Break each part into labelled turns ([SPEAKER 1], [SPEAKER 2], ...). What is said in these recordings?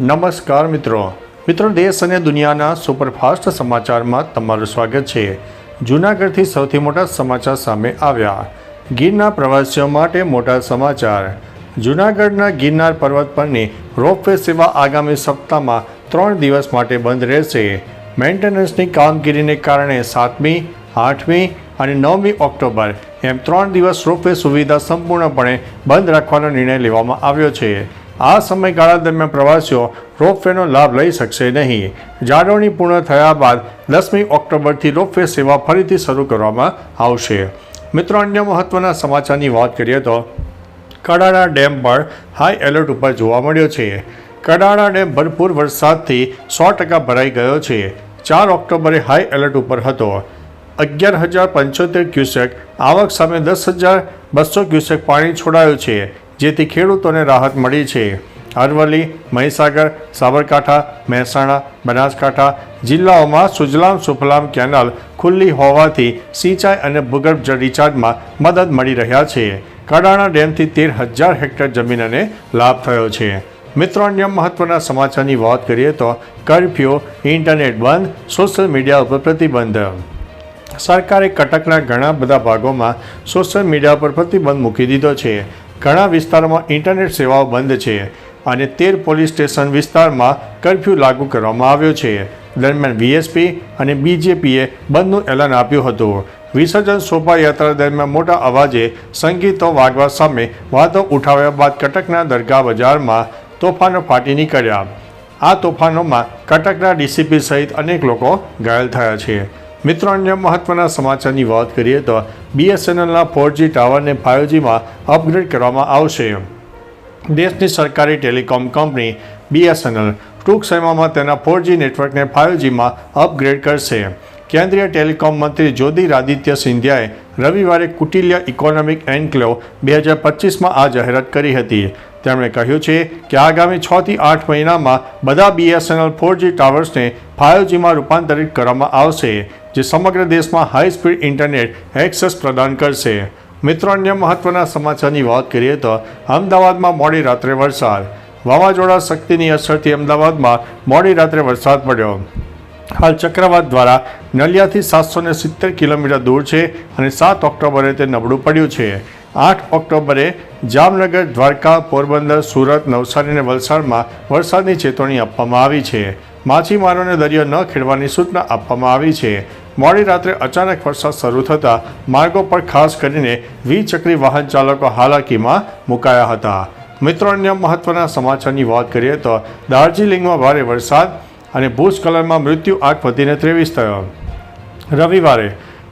[SPEAKER 1] નમસ્કાર મિત્રો. મિત્રો, દેશ અને દુનિયાના સુપરફાસ્ટ સમાચારમાં તમારું સ્વાગત છે. જૂનાગઢથી સૌથી મોટા સમાચાર સામે આવ્યા. ગિરનાર પ્રવાસીઓ માટે મોટા સમાચાર. જૂનાગઢના ગિરનાર પર્વત પરની રોપવે સેવા આગામી સપ્તાહમાં ત્રણ દિવસ માટે બંધ રહેશે. મેન્ટેનન્સની કામગીરીને કારણે સાતમી, આઠમી અને નવમી ઓક્ટોબર એમ ત્રણ દિવસ રોપવે સુવિધા સંપૂર્ણપણે બંધ રાખવાનો નિર્ણય લેવામાં આવ્યો છે. આ સમયગાળા દરમિયાન પ્રવાસીઓ રોપવેનો લાભ લઈ શકશે નહીં. જાળવણી પૂર્ણ થયા બાદ દસમી ઓક્ટોબરથી રોપવે સેવા ફરીથી શરૂ કરવામાં આવશે. મિત્રો, અન્ય મહત્વના સમાચારની વાત કરીએ તો કડાણા ડેમ પર હાઈ એલર્ટ ઉપર જોવા મળ્યો છે. કડાણા ડેમ ભરપૂર વરસાદથી સો ટકા ભરાઈ ગયો છે. ચાર ઓક્ટોબરે હાઈ એલર્ટ ઉપર હતો. અગિયાર હજાર પંચોતેર ક્યુસેક, આવક સામે દસ હજાર બસો ક્યુસેક પાણી છોડાયું છે. જેથી ખેડૂતોને રાહત મળી છે. અરવલ્લી, મહીસાગર, સાબરકાંઠા, મહેસાણા, બનાસકાંઠા જિલ્લાઓમાં સુજલામ સુફલામ કેનાલ ખુલ્લી હોવાથી સિંચાઈ અને ભૂગર્ભ જળ રિચાર્જમાં મદદ મળી રહ્યા છે. કડાણા ડેમથી તેર હજાર હેક્ટર જમીનને લાભ થયો છે. મિત્રો, અન્ય મહત્વના સમાચારની વાત કરીએ તો કર્ફ્યુ, ઇન્ટરનેટ બંધ, સોશિયલ મીડિયા ઉપર પ્રતિબંધ. સરકારે કટકના ઘણા બધા ભાગોમાં સોશિયલ મીડિયા પર પ્રતિબંધ મૂકી દીધો છે. ઘણા વિસ્તારોમાં ઇન્ટરનેટ સેવાઓ બંધ છે અને તેર પોલીસ સ્ટેશન વિસ્તારમાં કર્ફ્યુ લાગુ કરવામાં આવ્યો છે. દરમિયાન વીએસપી અને બીજેપીએ બંધનું એલાન આપ્યું હતું. વિસર્જન શોભાયાત્રા દરમિયાન મોટા અવાજે સંગીતો વાગવા સામે વાદો ઉઠાવ્યા બાદ કટકના દરગાહ બજારમાં તોફાનો ફાટી નીકળ્યા. આ તોફાનોમાં કટકના ડીસીપી સહિત અનેક લોકો ઘાયલ થયા છે. મિત્રો, અન્ય મહત્વના સમાચારની વાત કરીએ તો બીએસએનએલના ફોરજી ટાવરને ફાઇવજીમાં અપગ્રેડ કરવામાં આવશે. દેશની સરકારી ટેલિકોમ કંપની બીએસએનએલ ટૂંક સમયમાં તેના ફોરજી નેટવર્કને ફાઇવજીમાં અપગ્રેડ કરશે. કેન્દ્રીય ટેલિકોમ મંત્રી જ્યોતિરાદિત્ય સિંધિયાએ રવિવારે કુટિલ્ય ઇકોનોમિક એન્કલેવ બે હજાર પચીસમાં આ જાહેરાત કરી હતી. તેમણે કહ્યું છે કે આગામી છથી આઠ મહિનામાં બધા બીએસએનએલ ફોરજી ટાવર્સને ફાઇવજીમાં રૂપાંતરિત કરવામાં આવશે. જે સમગ્ર દેશમાં હાઈ સ્પીડ ઇન્ટરનેટ એક્સેસ પ્રદાન કરશે. મિત્રો, અન્ય મહત્વના સમાચારની વાત કરીએ તો અમદાવાદમાં મોડી રાત્રે વરસાદ. વાવાઝોડા શક્તિની અસરથી અમદાવાદમાં મોડી રાત્રે વરસાદ પડ્યો. હાલ ચક્રવાત દ્વારા નલિયાથી સાતસો ને સિત્તેર કિલોમીટર દૂર છે અને સાત ઓક્ટોબરે તે નબળું પડ્યું છે. આઠ ઓક્ટોબરે જામનગર, દ્વારકા, પોરબંદર, સુરત, નવસારી અને વલસાડમાં વરસાદની ચેતવણી આપવામાં આવી છે. માછીમારોને દરિયો ન ખેડવાની સૂચના આપવામાં આવી છે. મોડી રાત્રે અચાનક વરસાદ શરૂ થતાં માર્ગો પર ખાસ કરીને દ્વિચક્રી વાહન ચાલકો હાલાકીમાં મુકાયા હતા. મિત્રો અન્ય મહત્વના સમાચારની વાત કરીએ તો દાર્જિલિંગમાં ભારે વરસાદ અને ભૂસ્ખલનમાં મૃત્યુ આંક વધીને ત્રેવીસ થયો. રવિવારે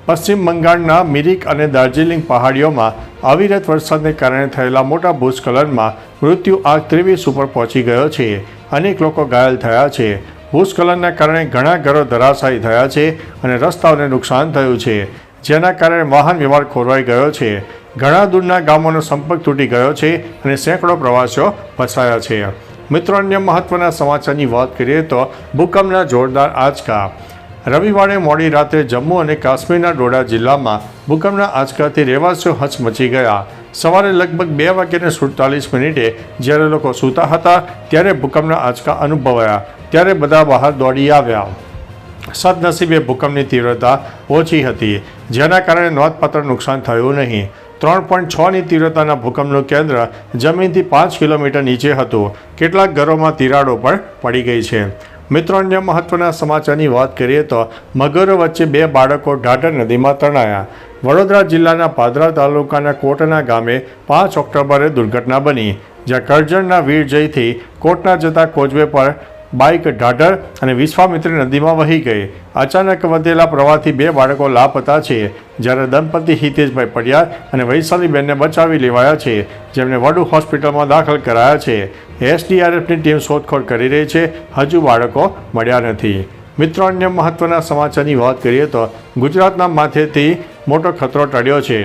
[SPEAKER 1] પશ્ચિમ બંગાળના મિરિક અને દાર્જિલિંગ પહાડીઓમાં અવિરત વરસાદને કારણે થયેલા મોટા ભૂસ્ખલનમાં મૃત્યુ આંક ત્રેવીસ ઉપર પહોંચી ગયો છે. અનેક લોકો ઘાયલ થયા છે. ભૂસ્ખલનના કારણે ઘણા ઘરો ધરાશાયી થયા છે અને રસ્તાઓને નુકસાન થયું છે. જેના કારણે વાહન વ્યવહાર ખોરવાઈ ગયો છે. ઘણા દૂરના ગામોનો સંપર્ક તૂટી ગયો છે અને સેંકડો પ્રવાસીઓ ફસાયા છે. મિત્રો, અન્ય મહત્વના સમાચારની વાત કરીએ તો ભૂકંપના જોરદાર આંચકા. રવિવારે મોડી રાત્રે જમ્મુ અને કાશ્મીરના ડોડા જિલ્લામાં ભૂકંપના આંચકાથી રહેવાસીઓ હચમચી ગયા. સવારે લગભગ બે વાગ્યાને સુડતાલીસ મિનિટે જ્યારે લોકો સૂતા હતા, ત્યારે ભૂકંપના આંચકા અનુભવાયા. ત્યારે બધા બહાર દોડી આવ્યા. સદનસીબે ભૂકંપની તીવ્રતા ઓછી હતી, જેના કારણે નોંધપાત્ર નુકસાન થયું નહીં. ત્રણ પોઈન્ટ છની તીવ્રતાના ભૂકંપનું કેન્દ્ર જમીનથી પાંચ કિલોમીટર નીચે હતું. કેટલાક ઘરોમાં તિરાડો પણ પડી ગઈ છે. મિત્રો અન્ય મહત્વના સમાચારની વાત કરીએ તો, મગરો વચ્ચે બે બાળકો ઢાઢર નદીમાં તણાયા. વડોદરા જિલ્લાના પાદરા તાલુકાના કોટના ગામે પાંચ ઓક્ટોબરે દુર્ઘટના બની, જ્યાં કરજણના વીરજયથી કોટના જતા કોચવે પર બાઇક ઢાઢર અને વિશ્વામિત્રી નદીમાં વહી ગઈ. અચાનક વધેલા પ્રવાહથી બે બાળકો લાપતા છે, જ્યારે દંપતી હિતેશભાઈ પડિયાર અને વૈશાલીબેનને બચાવી લેવાયા છે, જેમને વડુ હોસ્પિટલમાં દાખલ કરાયા છે. એસડીઆરએફની ટીમ શોધખોળ કરી રહી છે, હજુ બાળકો મળ્યા નથી. મિત્રો, અન્ય મહત્વના સમાચારની વાત કરીએ તો ગુજરાતના માથેથી મોટો ખતરો ટળ્યો છે.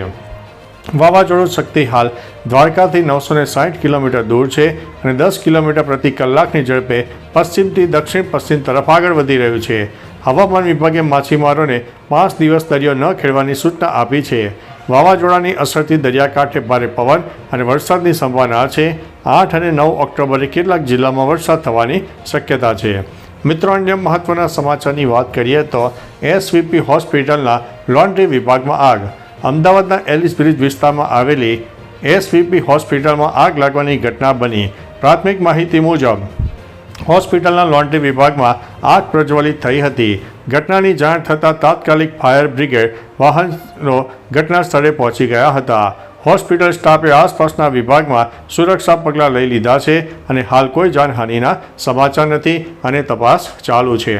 [SPEAKER 1] વાવાઝોડું શક્તિ હાલ દ્વારકાથી નવસો ને સાઠ કિલોમીટર દૂર છે અને દસ કિલોમીટર પ્રતિ કલાકની ઝડપે પશ્ચિમથી દક્ષિણ પશ્ચિમ તરફ આગળ વધી રહ્યું છે. હવામાન વિભાગે માછીમારોને પાંચ દિવસ દરિયો ન ખેડવાની સૂચના આપી છે. વાવાઝોડાની અસરથી દરિયાકાંઠે ભારે પવન અને વરસાદની સંભાવના છે. આઠ અને નવ ઓક્ટોબરે કેટલાક જિલ્લામાં વરસાદ થવાની શક્યતા છે. મિત્રો, અન્ય મહત્વના સમાચારની વાત કરીએ તો એસવીપી હોસ્પિટલના લોન્ડ્રી વિભાગમાં આગ. અમદાવાદના એલિસ બ્રિજ વિસ્તારમાં આવેલી એસવીપી હોસ્પિટલમાં આગ લાગવાની ઘટના બની. પ્રાથમિક માહિતી મુજબ, હોસ્પિટલના લોન્ડ્રી વિભાગમાં આગ પ્રજ્વલિત થઈ હતી. ઘટનાની જાણ થતાં તાત્કાલિક ફાયર બ્રિગેડ વાહનો ઘટના સ્થળે પહોંચી ગયા હતા. હોસ્પિટલ સ્ટાફે આસપાસના વિભાગમાં સુરક્ષા પગલાં લઈ લીધા છે અને હાલ કોઈ જાનહાનિના સમાચાર નથી અને તપાસ ચાલુ છે.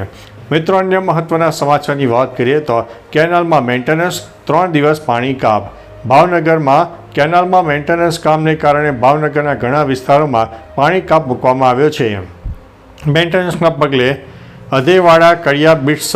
[SPEAKER 1] મિત્રો, અન્ય મહત્વના સમાચારની વાત કરીએ તો કેનાલમાં મેન્ટેનન્સ ત્રણ દિવસ પાણી કાપ. ભાવનગરમાં કેનાલમાં મેન્ટેનન્સ કામને કારણે ભાવનગરના ઘણા વિસ્તારોમાં પાણી કાપ મૂકવામાં આવ્યો છે. મેન્ટેનન્સના પગલે અધેવાડા, કડિયા બીટ્સ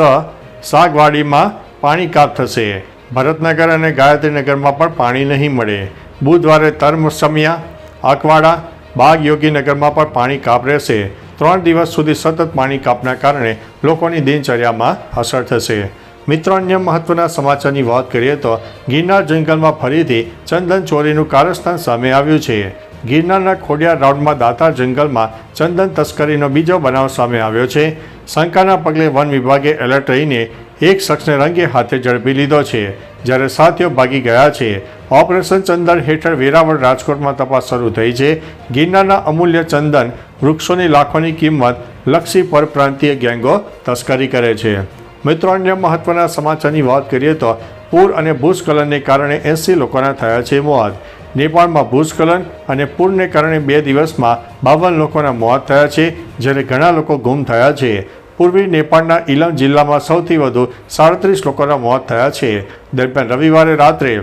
[SPEAKER 1] સાગવાડીમાં પાણી કાપ થશે. ભરતનગર અને ગાયત્રીનગરમાં પણ પાણી નહીં મળે. બુધવારે તરમસમિયા અકવાડા, બાગ યોગીનગરમાં પણ પાણી કાપ રહેશે. ત્રણ દિવસ સુધી સતત પાણી કાપના કારણે લોકોની દિનચર્યામાં અસર થશે. મિત્રો, અન્ય મહત્વના સમાચારની વાત કરીએ તો ગિરનાર જંગલમાં ફરીથી ચંદન ચોરીનું કારસ્થાન સામે આવ્યું છે. ગિરનારના ખોડિયા રાઉન્ડમાં દાતાર જંગલમાં ચંદન તસ્કરીનો બીજો બનાવ સામે આવ્યો છે. શંકાના પગલે વન વિભાગે એલર્ટ રહીને એક શખ્સને રંગે હાથે ઝડપી લીધો છે. જ્યારે સાથીઓ ભાગી ગયા છે, ઓપરેશન ચંદન હેઠળ વેરાવળ રાજકોટમાં તપાસ શરૂ થઈ છે. ગિરનારના અમૂલ્ય ચંદન વૃક્ષોની લાખોની કિંમત લક્ષી પરપ્રાંતીય ગેંગો તસ્કરી કરે છે. મિત્રો, અન્ય મહત્વના સમાચારની વાત કરીએ તો પૂર અને ભૂસ્ખલનને કારણે એંસી લોકોના થયા છે મોત. નેપાળમાં ભૂસ્ખલન અને પૂરને કારણે બે દિવસમાં બાવન લોકોના મોત થયા છે, જ્યારે ઘણા લોકો ગુમ થયા છે. પૂર્વી નેપાળના ઇલમ જિલ્લામાં સૌથી વધુ સાડત્રીસ લોકોના મોત થયા છે. દરમિયાન રવિવારે રાત્રે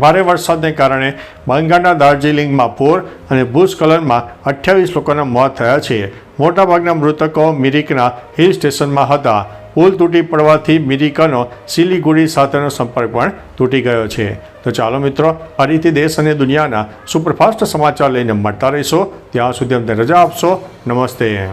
[SPEAKER 1] ભારે વરસાદને કારણે બંગાળના દાર્જિલિંગમાં પૂર અને ભૂસ્ખલનમાં અઠ્યાવીસ લોકોના મોત થયા છે. મોટાભાગના મૃતકો મિરિકના હિલ સ્ટેશનમાં હતા. પુલ તૂટી પડવાથી મિરિકનો સિલિગુડી સાથેનો સંપર્ક પણ તૂટી ગયો છે. તો ચાલો મિત્રો ફરીથી દેશ અને દુનિયાના સુપરફાસ્ટ સમાચાર લઈને મળતા રહીશો. ત્યાં સુધી અમને રજા આપશો. નમસ્તે.